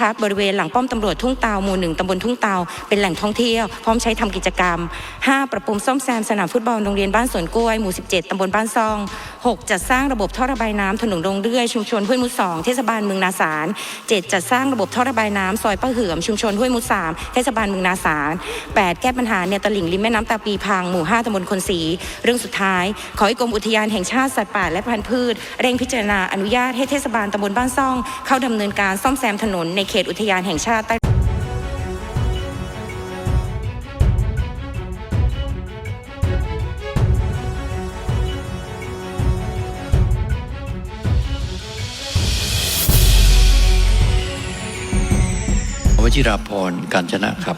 ทับบริเวณหลังป้อมตำรวจทุ่งเตาหมู่หนึ่งตำบลทุ่งเตาเป็นแหล่งท่องเที่ยว พร้อมใช้ทำกิจกรรม 5. ปรับปรุงซ่อมแซมสนามฟุตบอลโรงเรียนบ้านสวนกล้วยหมู่ 17ตำบลบ้านซอง 6. จัดสร้างระบบท่อระบายน้ำถนนลงเรื่อยชุมชนห้วยมุดสองเทศบาลเมืองนาสาร 7. จัดสร้างระบบท่อระบายน้ำซอยป้าเหือมชุมชนห้วยมุดสามเทศบาลเมืองนาสาร 8. แก้ปัญหาแนวตลิ่งริมแม่น้ำตาปีพังหมู่5ตำบลคนศรีเรื่องสุดท้าย ขอให้กรมอุทยานแห่งชาติสัตว์ป่าและพันธุ์พืช เร่งพิจารณาอนุญาตให้เทศบาลตำบลบ้านซ่อง เข้าดำเนินการซ่อมแซมถนนในเขตอุทยานแห่งชาติใต้วชิราพรการจนะครับ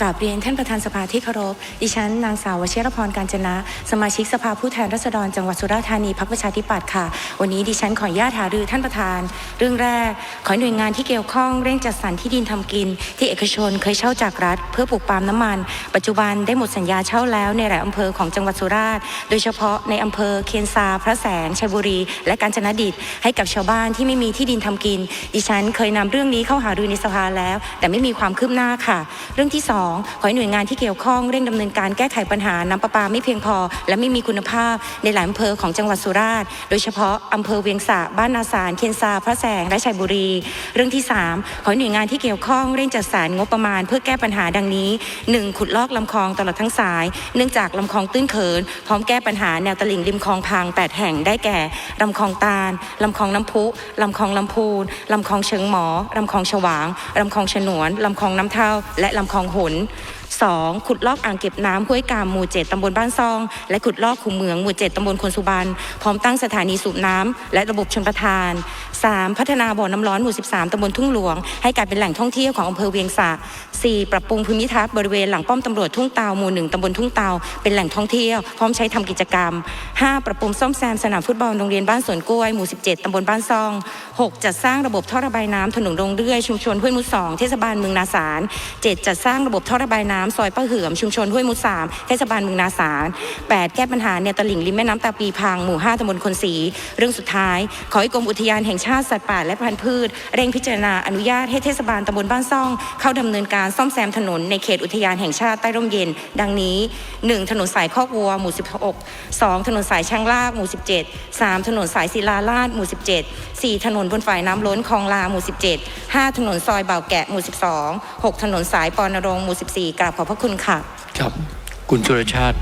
กราบเรียนท่านประธานสภาที่เคารพ ดิฉันนางสาววชิรพรการจนะ สมาชิกสภาผู้แทนราษฎรจังหวัดสุราษฎร์ธานีพักประชาธิปัตย์ค่ะ วันนี้ดิฉันขออนุญาตหารือท่านประธาน เรื่องแรก ขอหน่วยงานที่เกี่ยวข้องเร่งจัดสรรที่ดินทำกิน ที่เอกชนเคยเช่าจากรัฐ เพื่อปลูกปาล์มน้ำมัน ปัจจุบันได้หมดสัญญาเช่าแล้วในหลายอำเภอของจังหวัดสุราษฎร์ โดยเฉพาะในอำเภอเคียนซา พระแสงชัยบุรี และกาญจนดิตให้กับชาวบ้านที่ไม่มีที่ดินทำกิน ดิฉันเคยนำเรื่องนี้เข้าหารือในสภาแล้ว แต่ไม่มีความคืบหน้าค่ะ เรื่องที่สองขอให้หน่วยงานที่เกี่ยวข้องเร่งดำเนินการแก้ไขปัญหาน้ำประปาไม่เพียงพอ และไม่มีคุณภาพในหลายอำเภอของจังหวัดสุราษฎร์โดยเฉพาะอำเภอเวียงสะบ้านนาสารเคียนซาพระแสงและชัยบุรี เรื่องที่สามขอให้หน่วยงานที่เกี่ยวข้องเร่งจัดสรรงบประมาณ เพื่อแก้ปัญหาดังนี้หนึ่งขุดลอกลำคลองตลอดทั้งสาย เนื่องจากลำคลองตื้นเขิน พร้อมแก้ปัญหาแนวตลิ่งริมคลองพังแปดแห่งได้แก่ลำคลองตาลลำคลองน้ำพุลำคลองลำพูนลำคลองเชิงหมอลำคลองฉวางลำคลองฉนวนลำคลองน้ำเท่า และลำคลองหน important 2. ขุดลอกอ่างเก็บน้ำห้วยกามหมู่ 7ตำบลบ้านซอง และขุดลอกขุมเมืองหมู่ 7ตำบลคนสุบรรณพร้อมตั้งสถานีสูบน้ำและระบบชลประทาน 3. พัฒนาบ่อน้ำร้อนหมู่ 13ตำบลทุ่งหลวง ให้กลายเป็นแหล่งท่องเที่ยวของอำเภอเวียงสะ 4. ปรับปรุงภูมิทัศน์บริเวณหลังป้อมตำรวจทุ่งเตาหมู่ 1ตำบลทุ่งเตาเป็นแหล่งท่องเที่ยว พร้อมใช้ทำกิจกรรม 5. ปรับปรุงซ่อมแซมสนามฟุตบอลโรงเรียนบ้านสวนกล้วยหมู่ 17ตำบลบ้านซอง 6. จัดสร้างระบบท่อระบายน้ำถนนลงเรื่อยชุมชนห้วยมุดสองเทศบาลเมืองนาสาร 7. จัดสร้างระบบท่อระบายน้ำซอยป้าเหือมชุมชนห้วยมุดสามเทศบาลเมืองนาสาร 8. แก้ปัญหาแนวตลิ่งริมแม่น้ำตาปีพังหมู่5ตำบลคนศรีเรื่องสุดท้าย ขอให้กรมอุทยานแห่งชาติสัตว์ป่าและพันธุ์พืช เร่งพิจารณาอนุญาตให้เทศบาลตำบลบ้านซ่อง เข้าดำเนินการซ่อมแซมถนนในเขตอุทยานแห่งชาติใต้ร่มเย็น ดังนี้ 1. ถนนสายคอกวัวหมู่ 16 2. ถนนสายช่างลากหมู่ 17 3. ถนนสายศิลาลาดหมู่ 17 4. ถนนบนฝ่ายน้ำล้นคลองลาหมู่ 17 5. ถนนซอยเบาแกะหมู่ 12 6. ถนนสายปอนรงค์หมู่ 14กราบขอบพระคุณค่ะ ครับ คุณชุรชาติ